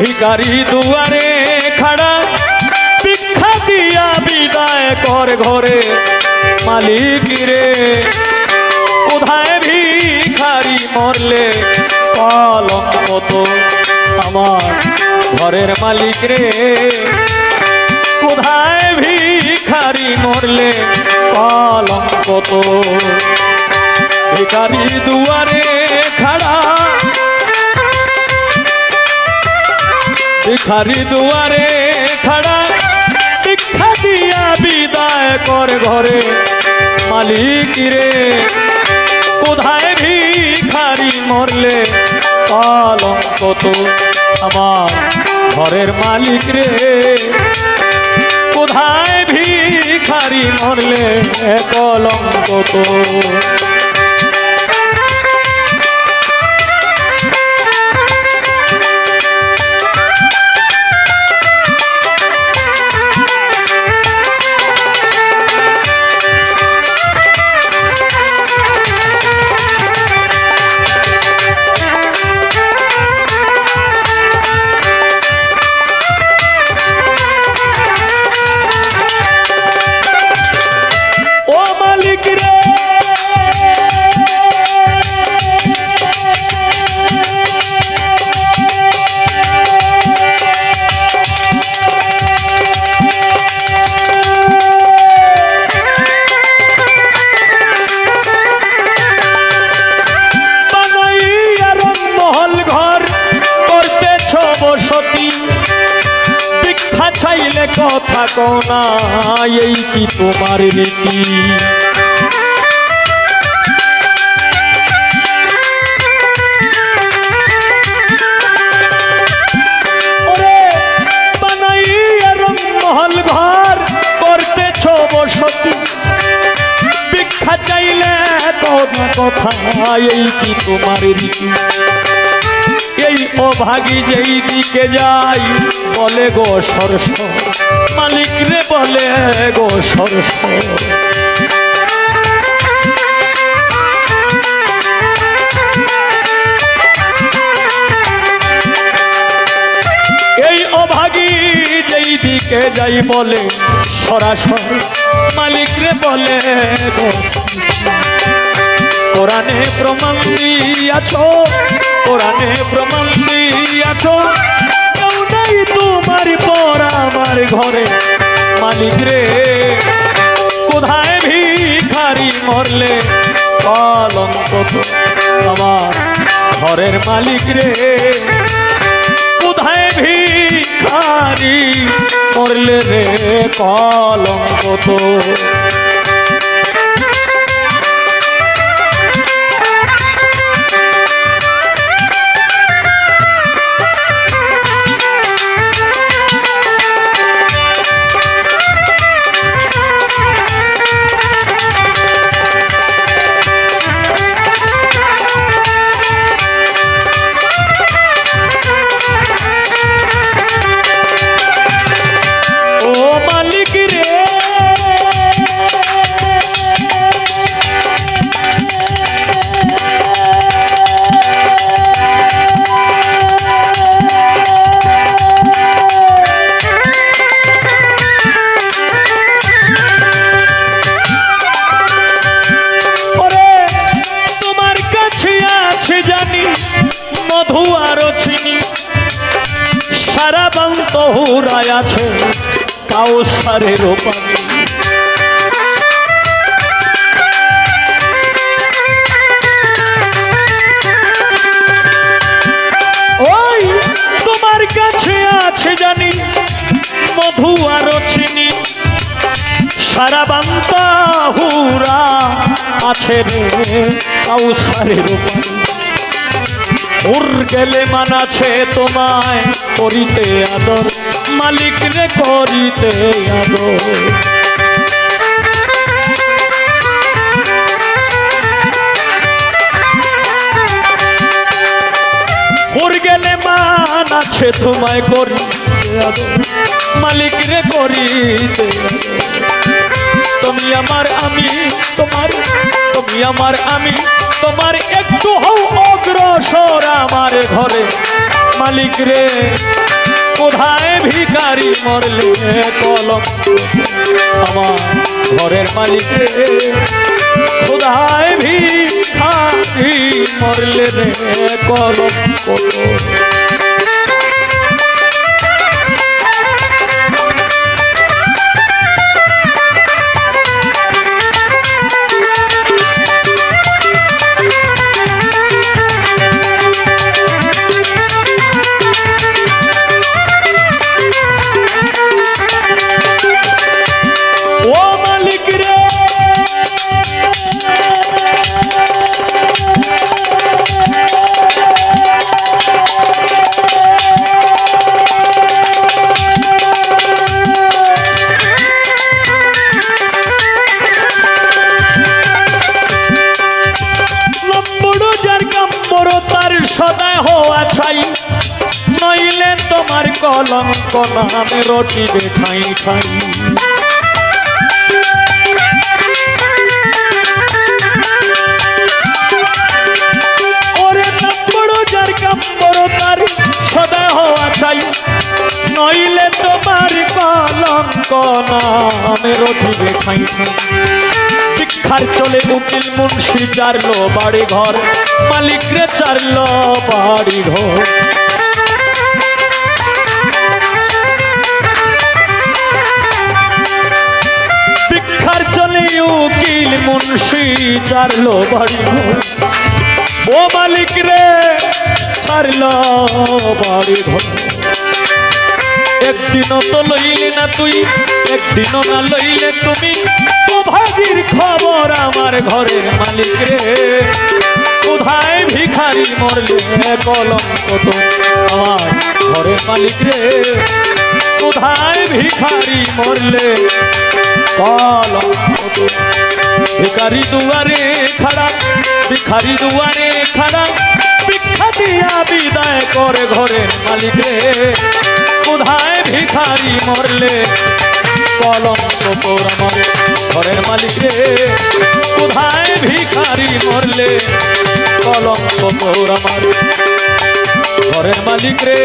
ভিকারি দুয়ারে খাড়া, ভিক্ষা দিয়া বিদায় কর ঘরে। মালিক রে, কোথায় ভিখারি মরলে? কলঙ্ক তো আমার ঘরের মালিক রে। কোথায় ভিখারি মরলে? কলঙ্ক তো ভিখারি দুয়ারে খাড়া ভিখারি দুয়ারে খাড়া, ভিক্ষা দিয়া বিদায় কর ঘরে। মালিক রে, কোথায় ভিখারি মরলে? কলঙ্ক তো আমার ঘরের মালিক রে। কোথায় ভিখারি মরলে? কলঙ্ক তো কথা কোনা এই কি তোমার রীতি? কথা এই কি তোমার রীতি? এই অভাগী যেই দিকে যাই, বলে গো সরস মালিক রে বলে গো সরস এই অভাগী যেই দিকে যাই, বলে সরাসর। মালিক রে বলে গো কোরআনে প্রমাণ দিয়াছ, কোরআনে প্রমাণ দিয়াছ। কেউ নাই তোমার পর আমার ঘরে, মালিক রে। কোথায় ভিখারি মরলে? কলঙ্ক আমার ঘরের মালিক রে। কোথায় ভিখারি মরলে রে? কলঙ্ক তো পানি ওই তোমার কাছে আছে জানি মধু আরও সারা বান্তা হুরা আছে রে কাউসারের ওর গেলে মানাছে তোমায় করিতে আদর, মালিক রে করিতে আদর। ওর গেলে মান আছে তোমায় করিতে আদর, মালিক রে করিতে তুমি আমার আমি, তোমার, তুমি আমার আমি তোমার একটু হও অগ্রসর আমার ঘরে। মালিক রে, কোথায় ভিকারি মরলে কলম? আমার ঘরের মালিক রে, কোথায় ভিখারি মরলে রে কলম? সদায় হওয়া ছাই। নইলে তোমার কলঙ্ক নামে রটিবে ঠাই ঠাই সদা চাই নইলে তোমার কলঙ্ক নামে রটিবে ঠাই ঠাই শিক্ষার চলে উকিল মুন্সি চারলো বাড়ি ঘর। মালিক রে চারলো বাড়ি ঘর শিক্ষার চলে উকিল মুন্সি চারলো বাড়ি ঘর ও মালিক রে ছাড়লো বাড়ি ঘর একদিনও তো লইলে না তুই, একদিনও না লইলে তুমি। ও ভাগির খবর আমার ঘরের মালিক রে কোথায় ভিখারি মরলে? কলঙ্ক তো আমার ঘরের মালিক রে। কোথায় ভিখারি মরলে? কলঙ্ক তো ভিখারি দুয়ারে খাড়া, ভিখারি দুয়ারে খাড়া। ভিক্ষা দিয়া বিদায় করে ঘরের মালিক রে। কোথায় ভিখারি মরলে? কলঙ্ক তোর আমার ঘরের মালিক রে। কোথায় ভিখারি মরলে? কলঙ্ক তোর আমার। ঘরের মালিক রে।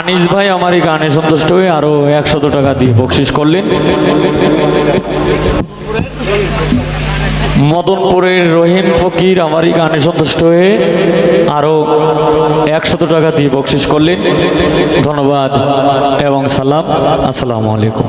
আনিস ভাই আমার এই গানে সন্তুষ্ট হয়ে আরও একশত টাকা দিয়ে বকশিস করলেন। মদনপুরের রহিম ফকির আমার এই গানে সন্তুষ্ট হয়ে আরও একশত টাকা দিয়ে বকশিস করলেন। ধন্যবাদ এবং সালাম। আসসালামু আলাইকুম।